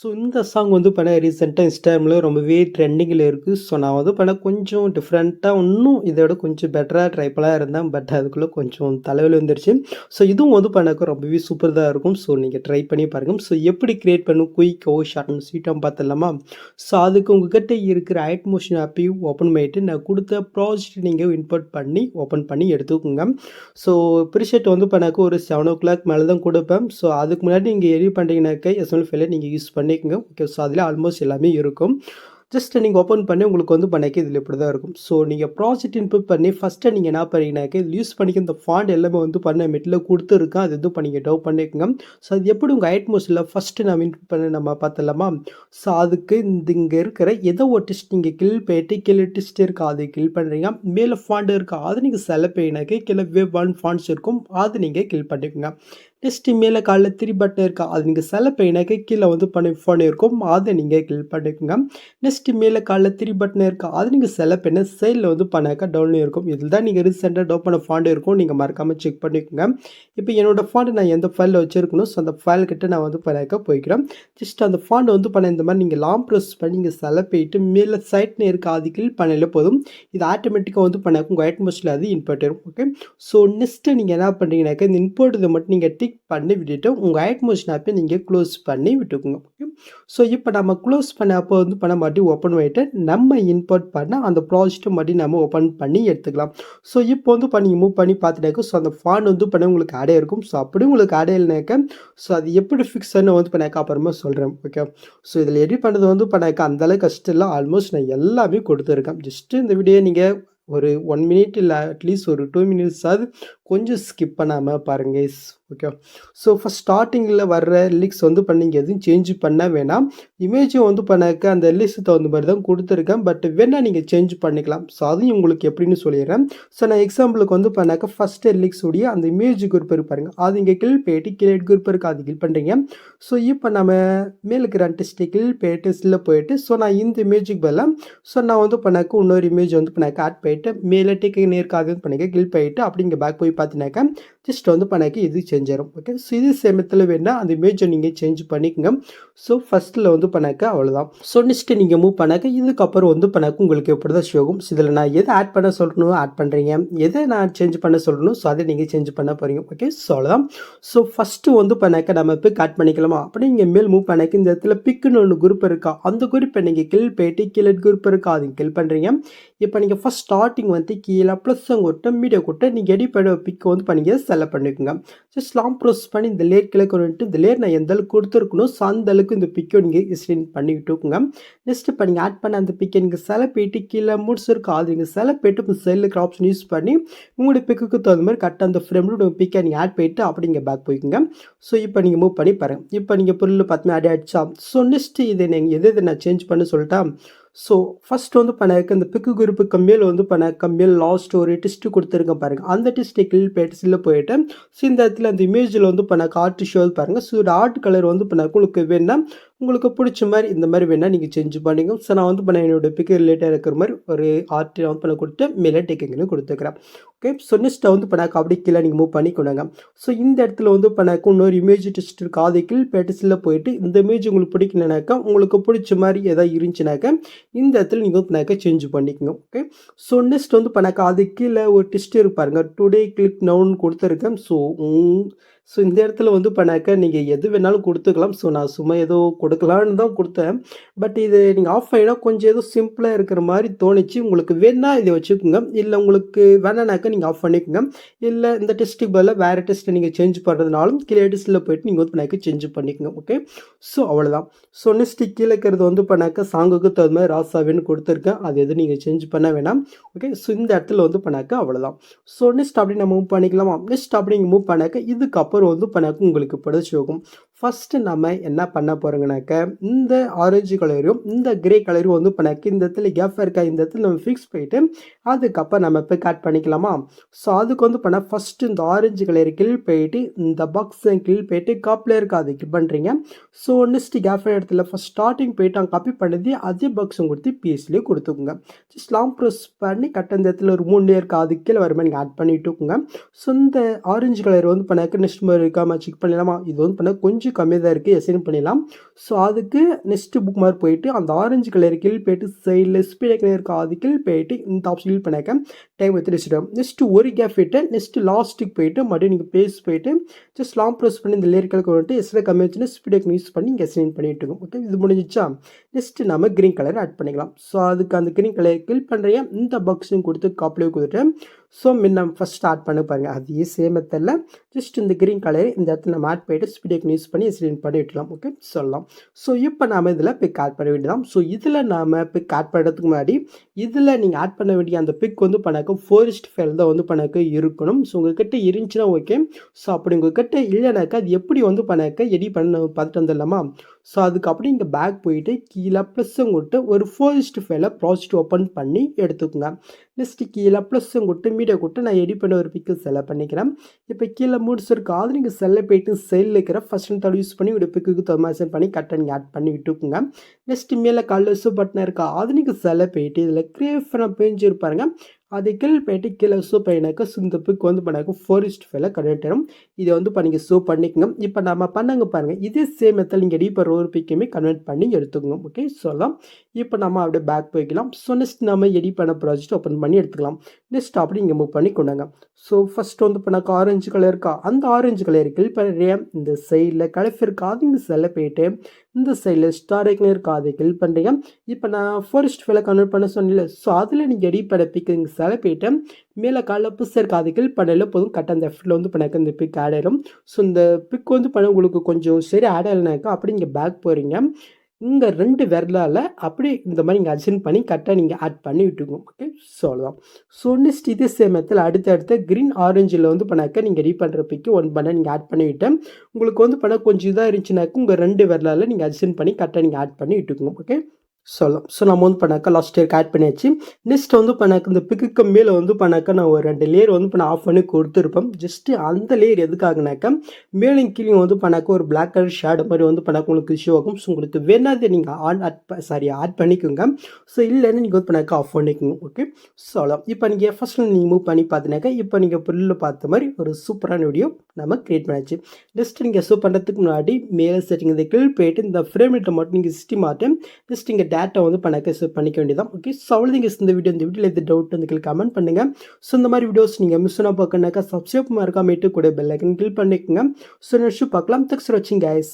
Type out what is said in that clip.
So இந்த song வந்து பண்ண ரீசெண்டாக இன்ஸ்டாகிராமில் ரொம்பவே ட்ரெண்டிங்கில் இருக்குது ஸோ நான் வந்து பண்ண கொஞ்சம் டிஃப்ரெண்ட்டாக இன்னும் இதோட கொஞ்சம் பெட்டராக ட்ரை பண்ணலாம் இருந்தேன். பட் அதுக்குள்ளே கொஞ்சம் தலைவில் வந்துருச்சு. ஸோ இதுவும் வந்து பண்ணாக்க ரொம்பவே சூப்பர் தான் இருக்கும். ஸோ நீங்கள் ட்ரை பண்ணி பாருங்க. ஸோ எப்படி க்ரியேட் பண்ணும் குயிக்கோ, ஷார்ட் அண்ட் ஸ்வீட்டா பார்த்துடலாமா? ஸோ அதுக்கு உங்ககிட்ட இருக்கிற ஐட் மோஷன் ஆப்பையும் ஓப்பன் பண்ணிட்டு நான் கொடுத்த ப்ராஜெக்ட் நீங்கள் இம்போர்ட் பண்ணி ஓப்பன் பண்ணி எடுத்துக்கோங்க. ஸோ ப்ரீசெட் வந்து பண்ணாக்க ஒரு செவன் ஓ கிளாக் மேலே தான் கொடுப்பேன் ஸோ அதுக்கு முன்னாடி நீங்கள் எரி பண்ணுறீங்கனாக்கா எஸ்னல் ஃபைல நீங்கள் யூஸ் பண்ணி பண்ணிக்கோங்க ஓகே. ஸோ அதில் ஆல்மோஸ்ட் எல்லாமே இருக்கும். ஜஸ்ட் நீங்கள் ஓப்பன் பண்ணி உங்களுக்கு வந்து பண்ணிக்க இதில் இப்படி தான் இருக்கும். ஸோ நீங்கள் ப்ராஜெக்ட் இன்புட் பண்ணி ஃபர்ஸ்ட்டு நீங்கள் என்ன பண்ணீங்கன்னாக்க யூஸ் பண்ணிக்க இந்த ஃபாண்ட் எல்லாமே வந்து பண்ண மெட்டில் கொடுத்துருக்கேன் அது எதுவும் நீங்கள் டவ் பண்ணிக்கோங்க ஸோ அது எப்படி உங்கள் ஐட்மோஸில் ஃபஸ்ட்டு நம்ம நான் இன்புட் பண்ண நம்ம பார்த்தலாமா ஸோ அதுக்கு இந்த இங்கே இருக்கிற ஏதோ ஒரு டிஸ்ட் நீங்கள் கில் போயிட்டு கீழே டிஸ்ட் இருக்கா அது கில் பண்ணுறீங்க மேலே ஃபாண்ட் இருக்கா அது நீங்கள் செலக்ட் பண்ணினாக்க கீழே வேவ் ஒன் ஃபாண்ட்ஸ் இருக்கும். அது நீங்கள் கில் பண்ணிக்கோங்க. நெக்ஸ்ட் மேலே காலில் த்ரீ பட்டன் இருக்கா அது நீங்கள் செல பண்ணினாக்க கீழே வந்து பண்ணி பண்ணியிருக்கோம் இருக்கும். நீங்கள் கிளிக் பண்ணிக்கோங்க. நெக்ஸ்ட் மேலே காலில் த்ரீ பட்டன் இருக்கா அது நீங்கள் செல பண்ணி சைடில் வந்து பண்ணாக்க டவுன்ல இருக்கும். இதில் தான் நீங்கள் ரீசெண்டாக டவுன் பண்ண ஃபாண்ட் இருக்கும். நீங்கள் மறக்காமல் செக் பண்ணிக்கோங்க. இப்போ என்னோடய ஃபாண்ட் நான் எந்த ஃபைலில் வச்சுருக்கணும் ஸோ அந்த ஃபைல் கிட்ட நான் வந்து பண்ணாக்க போய்க்கிறேன். ஜஸ்ட் அந்த ஃபாண்ட் வந்து பண்ண இந்த மாதிரி நீங்கள் லாங் ப்ரெஸ் பண்ணி நீங்கள் செல போயிட்டு மேலே சைட்னு இருக்கா அது கிளிக் பண்ணல போதும். இது ஆட்டோமேட்டிக்காக வந்து பண்ணாக்க உங்கள் ஐட் அது இன்புட் இருக்கும் ஓகே. ஸோ நெக்ஸ்ட்டு நீங்கள் என்ன பண்ணுறீங்கனாக்கா இந்த இம்போர்ட் இதை மட்டும் நீங்கள் கிளிக் பண்ணி விட்டுட்டு உங்கள் ஐட் மோஷன் ஆப்ப நீங்க குளோஸ் பண்ணி விட்டுக்கோங்க. ஓகே. ஸோ இப்போ நம்ம க்ளோஸ் பண்ண அப்போ வந்து பண்ண மறுபடியும் ஓப்பன் பண்ணிவிட்டு நம்ம இம்போர்ட் பண்ண அந்த ப்ராஜெக்ட்டை மறுபடியும் நம்ம ஓப்பன் பண்ணி எடுத்துக்கலாம். ஸோ இப்போ வந்து பண்ணி மூவ் பண்ணி பார்த்துட்டாக்க ஸோ அந்த ஃபாண்ட் வந்து பண்ண உங்களுக்கு ஆட் இருக்கும் ஸோ அப்படி உங்களுக்கு ஆட் ஸோ அது எப்படி ஃபிக்ஸ் வந்து பண்ணாக்க அப்புறமா சொல்கிறேன் ஓகே. ஸோ இதில் எடிட் பண்ணுறது வந்து பண்ணாக்க அந்த அளவுக்கு கஷ்டம் இல்ல. ஆல்மோஸ்ட் நான் எல்லாமே கொடுத்துருக்கேன் ஜஸ்ட்டு இந்த வீடியோ நீங்கள் ஒரு ஒன் மினிட் இல்லை அட்லீஸ்ட் ஒரு டூ மினிட்ஸாவது கொஞ்சம் ஸ்கிப் பண்ணாமல் பாருங்க ஓகே. ஸோ ஃபஸ்ட் ஸ்டார்டிங்கில் வர்ற லிரிக்ஸ் வந்து பண்ணிங்க எதுவும் சேஞ்ச் பண்ண வேணாம். இமேஜும் வந்து பண்ணக்க அந்த லிரிக்ஸ்க்கு தகுந்த மாதிரி தான் கொடுத்துருக்கேன் பட் வேணால் நீங்கள் சேஞ்ச் பண்ணிக்கலாம். ஸோ அதையும் உங்களுக்கு எப்படின்னு சொல்லிடுறேன் ஸோ நான் எக்ஸாம்பிளுக்கு வந்து பண்ணாக்க ஃபஸ்ட்டு லிரிக்ஸ் உடைய அந்த இமேஜ் குரூப் இருப்பாருங்க அது இங்கே கில் போயிட்டு கிளேட் குரூப் இருக்கு அது கில் பண்ணுறீங்க ஸோ இப்போ நம்ம மேலுக்கு ரெண்டு டெக்ஸ்ட் கில் போயிட்டு ஸ்டில் போயிட்டு ஸோ நான் இந்த இமேஜுக்கு பதிலா ஸோ நான் வந்து பண்ணாக்க இன்னொரு இமேஜ் வந்து பண்ணாக்க ஆட் போயிட்டு மேலே டிக் நேர்க்க அது பண்ணிக்க கில் போயிட்டு அப்படிங்க பேக் போய் பார்த்தீங்கன்னாக்கா ஜஸ்ட் வந்து பண்ணாக்கி இது செஞ்சிடும் ஓகே. ஸோ இது சேமத்தில் வேணால் அந்த இமேஜை நீங்கள் சேஞ்ச் பண்ணிக்கங்க. ஸோ ஃபஸ்ட்டில் வந்து பண்ணாக்க அவ்வளோதான். ஸோ நெக்ஸ்ட்டு நீங்கள் மூவ் பண்ணாக்க இதுக்கப்புறம் வந்து பண்ணாக்க உங்களுக்கு எப்படி தான் ஷோகும் ஸோ இதில் நான் எதை ஆட் பண்ண சொல்லணும் ஆட் பண்ணுறீங்க எதை நான் சேஞ்ச் பண்ண சொல்லணும் ஸோ அதை நீங்கள் சேஞ்ச் பண்ண போகிறீங்க ஓகே. ஸோ அவ்வளோதான். ஸோ ஃபர்ஸ்ட்டு வந்து பண்ணாக்க நம்ம பிக் ஆட் பண்ணிக்கலாமா? அப்படி நீங்கள் மேல் மூவ் பண்ணாக்க இந்த இடத்துல பிக்குன்னு ஒன்று குரூப் இருக்கா அந்த குரூப்பை நீங்கள் கில் போயிட்டு கீழ குரூப் இருக்கா அது கில் பண்ணுறீங்க இப்போ நீங்கள் ஃபஸ்ட் ஸ்டார்டிங் வந்து கீழே ப்ளஸ் அங்கே கொட்ட மீடியா கொட்ட நீங்கள் எடி பண்ண பிக்கை வந்து பண்ணீங்க செலக்ட் பண்ணிக்கோங்க. ஜஸ்ட் ஸ்லாம் ப்ரோசஸ் பண்ணி இந்த லேர் கீழ வந்துட்டு இந்த லேர் நான் எந்த அளவுக்கு கொடுத்துருக்கணும் ஸோ அந்த அளவுக்கு இந்த பிக்கை நீங்கள் எக்ஸ்டெண்ட் பண்ணி நெக்ஸ்ட் இப்போ நீங்கள் ஆட் பண்ண அந்த பிக்கை நீங்கள் செலக்ட் போயிட்டு கீழே முடிச்சிருக்கோம் அது நீங்கள் செலக்ட் போயிட்டு சைட்ல ஆப்ஷன் யூஸ் பண்ணி உங்களுடைய பிக்குக்கு தகுந்த மாதிரி கரெக்டாக அந்த ஃப்ரேம்ல பிக்கை நீங்கள் ஆட் போயிட்டு அப்படி நீங்கள் பேக் போய்க்குங்க. ஸோ இப்போ நீங்கள் மூவ் பண்ணி பாருங்கள் இப்போ நீங்கள் பொருள் பார்த்துமே ஆட் ஆகிடுச்சா ஸோ நெக்ஸ்ட் இதை நீங்கள் எது இதை நான் சேஞ்ச் பண்ண சொல்லிட்டா ஸோ ஃபஸ்ட் வந்து பண்ணாக்க இந்த பிக்கு குரூப்பு கம்மியில் வந்து பண்ண கம்மியில் லாஸ்ட் ஒரு டெக்ஸ்ட் கொடுத்துருக்கேன் பாருங்கள் அந்த டெக்ஸ்ட்ட கில் போயிட்டு ஸ்ல போயிட்டு ஸோ இந்த இடத்துல அந்த இமேஜில் வந்து பண்ண ஆர்ட் ஷோ பாருங்க. ஸோ ஆர்ட் கலர் வந்து பண்ண உங்களுக்கு வேணுனா உங்களுக்கு பிடிச்ச மாதிரி இந்த மாதிரி வேணால் நீங்கள் செஞ்சு பண்ணிங்க ஸோ நான் வந்து பண்ண என்னோட பிக்கு ரிலேட்டாக இருக்கிற மாதிரி ஒரு ஆர்ட் வந்து பண்ண கொடுத்து மேலே டிக்கிங்ன்னு கொடுத்துக்கிறேன் ஓகே. ஸோ நெக்ஸ்ட்டை வந்து பண்ணாக்க அப்படி கீழே நீங்கள் மூவ் பண்ணி ஸோ இந்த இடத்துல வந்து பண்ணாக்க இன்னொரு இமேஜ் டெஸ்ட் இருக்கா அது கில் போயிட்டு போயிட்டு இந்த இமேஜ் உங்களுக்கு பிடிக்கலனாக்கா உங்களுக்கு பிடிச்ச மாதிரி எதாவது இருந்துச்சுனாக்க இந்த இடத்துல நீங்கள் வந்து பண்ணாக்க சேஞ்ச் பண்ணிக்கங்க. ஓகே. ஸோ நெக்ஸ்ட் வந்து பண்ணாக்க அது கீழே ஒரு டெஸ்ட் இருப்பாருங்க பாருங்க. டுடே கிளிக் நவுன்னு கொடுத்துருக்கேன் ஸோ ஸோ இந்த இடத்துல வந்து பண்ணாக்க நீங்கள் எது வேணாலும் கொடுத்துக்கலாம் ஸோ நான் சும்மா ஏதோ கொடுக்கலான்னு தான் கொடுத்தேன் பட் இது நீங்கள் ஆஃப் ஆகினா கொஞ்சம் ஏதோ சிம்பிளாக இருக்கிற மாதிரி தோணுச்சு. உங்களுக்கு வேணால் இதை வச்சுக்கோங்க. இல்லை உங்களுக்கு வேணானாக்க நீங்கள் ஆஃப் பண்ணிக்கோங்க இல்லை இந்த டெஸ்ட்டுக்கு பதில் வேறு டெஸ்ட்டை நீங்கள் சேஞ்ச் பண்ணுறதுனாலும் கீழே டெஸ்ட்டில் போயிட்டு நீங்கள் வந்து பண்ணாக்க சேஞ்ச் பண்ணிக்கோங்க ஓகே. ஸோ அவ்வளோதான். ஸோ நெக்ஸ்ட் கீழே இருக்கிறது வந்து பண்ணாக்க சாங்குக்கு தகுந்த மாதிரி ராசாவின்னு கொடுத்துருக்கேன் அது எது நீங்கள் சேஞ்ச் பண்ண வேணாம். ஓகே. ஸோ இந்த இடத்துல வந்து பண்ணாக்க அவ்வளோதான். ஸோ நெக்ஸ்ட் அப்படி நம்ம மூவ் பண்ணிக்கலாமா? நெக்ஸ்ட் அப்படியே மூவ் பண்ணாக்க இதுக்கப்புறம் வந்து பண்ணாக்க உங்களுக்கு இப்படி ஷோ ஃபஸ்ட்டு நம்ம என்ன பண்ண போகிறோங்கனாக்க இந்த ஆரஞ்சு கலரையும் இந்த கிரே கலரையும் வந்து பண்ணாக்க இந்த இடத்துல கேப் இருக்கா இந்த இடத்துல நம்ம ஃபிக்ஸ் பண்ணிட்டு அதுக்கப்புறம் நம்ம இப்போ ஆட் பண்ணிக்கலாமா? ஸோ அதுக்கு வந்து பண்ண ஃபஸ்ட்டு இந்த ஆரஞ்சு கலர் கில் போயிட்டு இந்த பாக்ஸ கில் போயிட்டு காப்பில் இருக்கா அது கிளிக் பண்ணுறீங்க ஸோ நெக்ஸ்ட்டு கேப் இடத்துல ஃபஸ்ட் ஸ்டார்டிங் போயிட்டு அவங்க காப்பி பண்ணது அதே பாக்ஸும் கொடுத்து பிஎஸ்லேயே கொடுத்துக்குங்க ஜஸ்ட் லாங் ப்ரெஸ் பண்ணி கட் இந்த இடத்துல ஒரு மூணு லேயர் இருக்கா அது கீழே வர நீங்கள் ஆட் பண்ணிவிட்டுக்குங்க ஸோ இந்த ஆரஞ்சு கலர் வந்து பண்ணாக்க நெக்ஸ்ட் மாதிரி இருக்காம செக் பண்ணலாமா? இது வந்து பண்ண கொஞ்சம் கொஞ்சம் கம்மியாக தான் இருக்குது எஸ்என் பண்ணிடலாம். ஸோ அதுக்கு நெக்ஸ்ட்டு புக் மார்க் போயிட்டு அந்த ஆரஞ்சு கலர் கீழ் போயிட்டு சைடில் ஸ்பீட் கலர் இருக்கா அது கீழ் போயிட்டு இந்த ஆப்ஷன் யூஸ் பண்ணாக்க டைம் எடுத்து வச்சுட்டோம் நெக்ஸ்ட்டு ஒரு கேப் போயிட்டு நெக்ஸ்ட்டு லாஸ்ட்டுக்கு போயிட்டு மறுபடியும் நீங்கள் பேஸ் போயிட்டு ஜஸ்ட் லாங் ப்ரெஸ் பண்ணி இந்த லேயர்களுக்கு வந்துட்டு எஸ்எல் கம்மி வச்சுன்னா ஸ்பீட் யூஸ் பண்ணி இங்கே எஸ்என் பண்ணிட்டு இருக்கோம். ஓகே இது முடிஞ்சிச்சா நெக்ஸ்ட்டு நம்ம க்ரீன் கலர் ஆட் பண்ணிக்கலாம். ஸோ அதுக்கு அந்த க்ரீன் கலர் கில் பண்ணுறையே இந்த பாக்ஸையும் கொடுத்து காப்பிலே கொடுத்துட்டு ஸோ முன்ன ஃபஸ்ட் ஸ்டார்ட் பண்ண பாருங்கள் அதே சேம் மெத்தடில் ஜஸ்ட் இந்த க்ரீன் கலர் இந்த இடத்துல நம்ம ஆட் போயிட்டு ஸ்பீடேக் யூஸ் பண்ணி ஸ்க்ரீன் பண்ணி விட்டுலாம் ஓகே சொல்லலாம். ஸோ இப்போ நாம் இதில் பிக் ஆட் பண்ண வேண்டியதான் ஸோ இதில் நாம் பிக் ஆட் பண்ணுறதுக்கு முன்னாடி இதில் நீங்கள் ஆட் பண்ண வேண்டிய அந்த பிக் வந்து பண்ணாக்க ஃபோரஸ்ட் ஃபைல் தான் வந்து பண்ணாக்க இருக்கணும். ஸோ உங்கள்கிட்ட இருந்துச்சுன்னா ஓகே ஸோ அப்படி உங்கள்கிட்ட இல்லைனாக்கா அது எப்படி வந்து பண்ணாக்க எடி பண்ண பார்த்துட்டு வந்துடலாமா? ஸோ அதுக்கு இங்கே பேக் போயிட்டு கீழே ப்ளஸ்ஸும் கொடுத்து ஒரு ஃபோரஸ்ட் ஃபைலை ப்ராஜெக்ட் ஓப்பன் பண்ணி எடுத்துக்கோங்க. நெக்ஸ்ட்டு கீழே ப்ளஸ்ஸும் கொடுத்து மீடியா கொடுத்து நான் எடிட் பண்ண ஒரு பிக்கு செலக்ட் பண்ணிக்கிறேன். இப்போ கீழே மூட்ஸ் இருக்கு அது நீங்கள் செல்ல போயிட்டு செல்லில் இருக்கிற ஃபஸ்ட் அண்ட் தேர்ட் யூஸ் பண்ணி ஒரு பிக்கு தொமாசன் பண்ணி கட் அண்ட் ஆட் பண்ணி விட்டுக்குங்க. நெக்ஸ்ட் மேலே கலர்ஸு பட்டன் இருக்கா அது நீங்கள் செல்ல போயிட்டு இதில் கிரேஃப் பேஞ்சு இருப்பாருங்க அது கீழ் போயிட்டு கீழே சூப் பண்ணினாக்கா இந்த பிக் வந்து பண்ணாக்க ஃபோரிஸ்ட் ஃபைல கனெக்ட் ஆகும் இதை வந்து இப்போ நீங்கள் சூப் பண்ணிக்கோங்க. இப்போ நம்ம பண்ணாங்க பாருங்கள் இதே சேம் மெத்தட் நீங்கள் எடிட் பண்ணுற ஒரு பிக்குமே கன்வெர்ட் பண்ணி எடுத்துக்கோங்க. ஓகே சொல்லலாம். இப்போ நம்ம அப்படியே பேக் போய்க்கலாம். ஸோ நெக்ஸ்ட் நம்ம எடி பண்ண ப்ராஜெக்ட் ஓப்பன் பண்ணி எடுத்துக்கலாம். நெக்ஸ்ட் அப்படி இங்கே மூவ் பண்ணி கொண்டாங்க. ஸோ ஃபஸ்ட் வந்து பண்ணாக்க ஆரஞ்சு கலர் இருக்கா? அந்த ஆரஞ்சு கலர் கில் பண்ணுறேன் இந்த சைடில் கலஃப் இருக்கா? அது இங்கே செல்ல போயிட்டு இந்த சைடில் ஸ்டார் ஐக்கன் இருக்கா? அதை கில் பண்ணுறீங்க இப்போ நான் ஃபாரஸ்ட் ஃபைல கன்வெர்ட் பண்ண சொன்னல ஸோ அதில் நீங்கள் எடி பண்ண பிக் இங்கே செல போயிட்டு மேலே காலைல புதுசாக இருக்கா? அதை கில் பண்ணல. போதும். கரெக்டாக அந்த எஃப்டில் வந்து பண்ணாக்க இந்த பிக் ஆட் ஆயிடும் ஸோ இந்த பிக் வந்து பண்ண உங்களுக்கு கொஞ்சம் சரி ஆட் ஆகலைனாக்கா அப்படி இங்கே பேக் போகிறீங்க இங்கே ரெண்டு விரலால் அப்படி இந்த மாதிரி நீங்கள் அட்ஜன் பண்ணி கரெக்டாக நீங்கள் ஆட் பண்ணி விட்டுக்கோங்க. ஓகே ஸோ அவ்வளோதான் ஸோ நெக்ஸ்ட் இதே சேமத்தில் அடுத்த அடுத்த க்ரீன் ஆரஞ்சில் வந்து பண்ணாக்க நீங்கள் ரெடி பண்ணுற பிக்கு ஒன் பண்ண நீங்கள் ஆட் பண்ணி விட்டேன். உங்களுக்கு வந்து பண்ண கொஞ்சம் இதாக இருந்துச்சுனாக்க உங்கள் ரெண்டு விரலால் நீங்கள் அட்ஜன் பண்ணி கரெக்டாக நீங்கள் ஆட் பண்ணி விட்டுக்கோங்க. ஓகே சொல்லலாம் ஸோ நம்ம வந்து பண்ணாக்கா லாஸ்ட் இயர்க்கு ஆட் பண்ணியாச்சு. நெக்ஸ்ட் வந்து பண்ணாக்க இந்த பிக்குக்கு மேலே வந்து பண்ணாக்கா நான் ஒரு ரெண்டு லேயர் வந்து பண்ண ஆஃப் பண்ணி கொடுத்துருப்பேன். ஜஸ்ட்டு அந்த லேயர் எதுக்காகனாக்கா மேலும் கீழே வந்து பண்ணாக்க ஒரு பிளாக் கலர் ஷேடு மாதிரி வந்து பண்ணாக்க உங்களுக்கு ஷோ ஆகும். ஸோ உங்களுக்கு வேணாது நீங்கள் ஆன் ஆட் சாரி ஆட் பண்ணிக்கோங்க. ஸோ இல்லைன்னு நீங்கள் வந்து பண்ணாக்க ஆஃப் பண்ணிக்கோங்க. ஓகே சொல்லலாம் இப்போ நீங்கள் ஃபஸ்ட்டில் நீங்கள் மூவ் பண்ணி பார்த்தினாக்கா இப்போ நீங்கள் புல்லில் பார்த்த மாதிரி ஒரு சூப்பரான வீடியோ நம்ம க்ரியேட் பண்ணியாச்சு நெக்ஸ்ட் நீங்கள் ஷோ பண்ணுறதுக்கு முன்னாடி மேலே செட்டிங் இந்த கிளில் போயிட்டு இந்த ஃப்ரேம் ரேட்டை மட்டும் நீங்கள் சிஸ்டி மாட்டேன் நெக்ஸ்ட் இங்கே டேட்டா வந்து இப்போ சேவ் பண்ணிக்க வேண்டியதான் ஓகே ஸோ அவ்வளோதிங்க இந்த வீடியோ இந்த வீடியோவில் எது டவுட் வந்து கீழே கமெண்ட் பண்ணுங்கள் ஸோ இந்த மாதிரி வீடியோஸ் நீங்கள் மிஸ் பண்ண பார்க்கணாக்கா சப்ஸ்கிரைப் மறக்காமட்டு கூட பெல் ஐக்கன் கிளிக் பண்ணிக்கோங்க. ஸோ நெக்ஸ்ட் பார்க்கலாம். தக்ஸ் ஃபார் வாட்சிங் கைஸ்